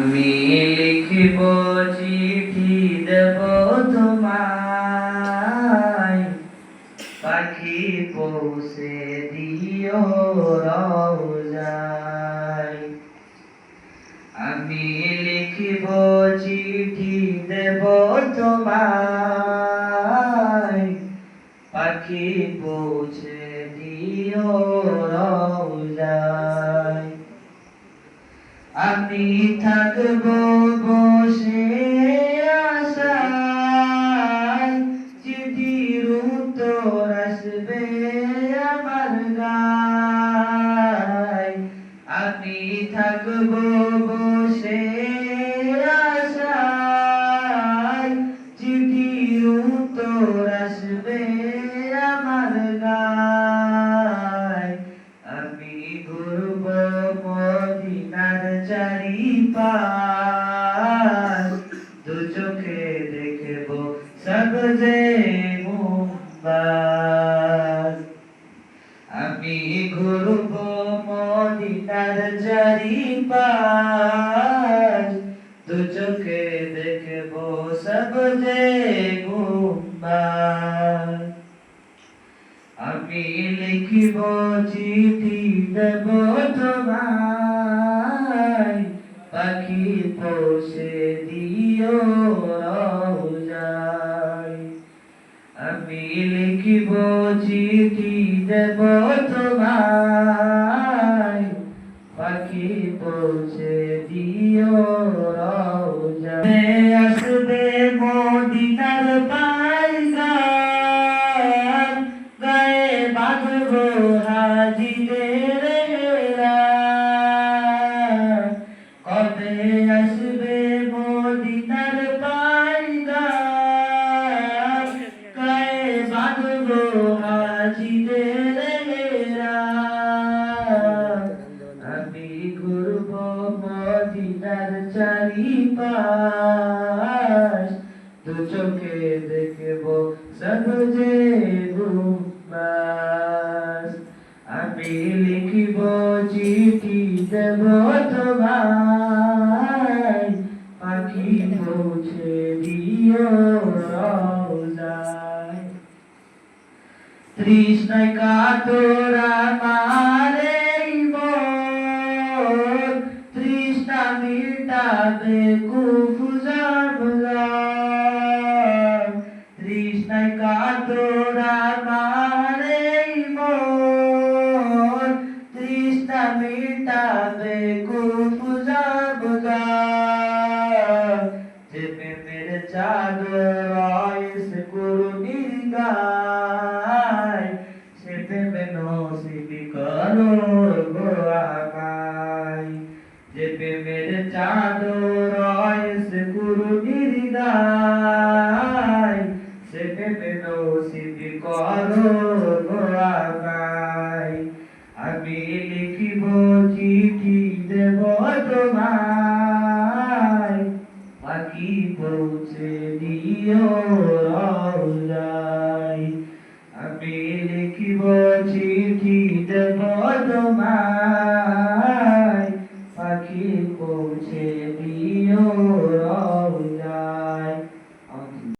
আমি লিখিব চিঠি দেব তোমায়। পাখি পৌঁছে দিও রওজায়। আমি লিখিব চিঠি দেব তোমায়। পাখি পৌঁছে দিও রওজায়। আমি থাকব বসে আশায় চিঠির উত্তর আসবে আমার আমি থাকব বসে আশায় সবজে মুম্বাস আমি ঘুরব মদিনার চারিপাশ। দু চোখে দেখব সবজে মুম্বাস আমি লিখিব চিঠি দেব তোমায়। হাজিদের কবে আসবে মদিনার পাইগার গায়ে বাঁধব হাজিদের আমি ঘুরব দু চোখে দেখব সবজে গুম্বাস আমি লিখিব, চিঠি দেব তোমায়। পাখি পৌঁছে দিও তৃষ্ণায় কাতরা মারে তৃষ্ণা মিটাবে কুফুজার তৃষ্ণায় কাতরা মারে যে প্রেমের চাদর সে গুরু গিরিদায় সে প্রেমে নৌসিদি করো আমি লিখিব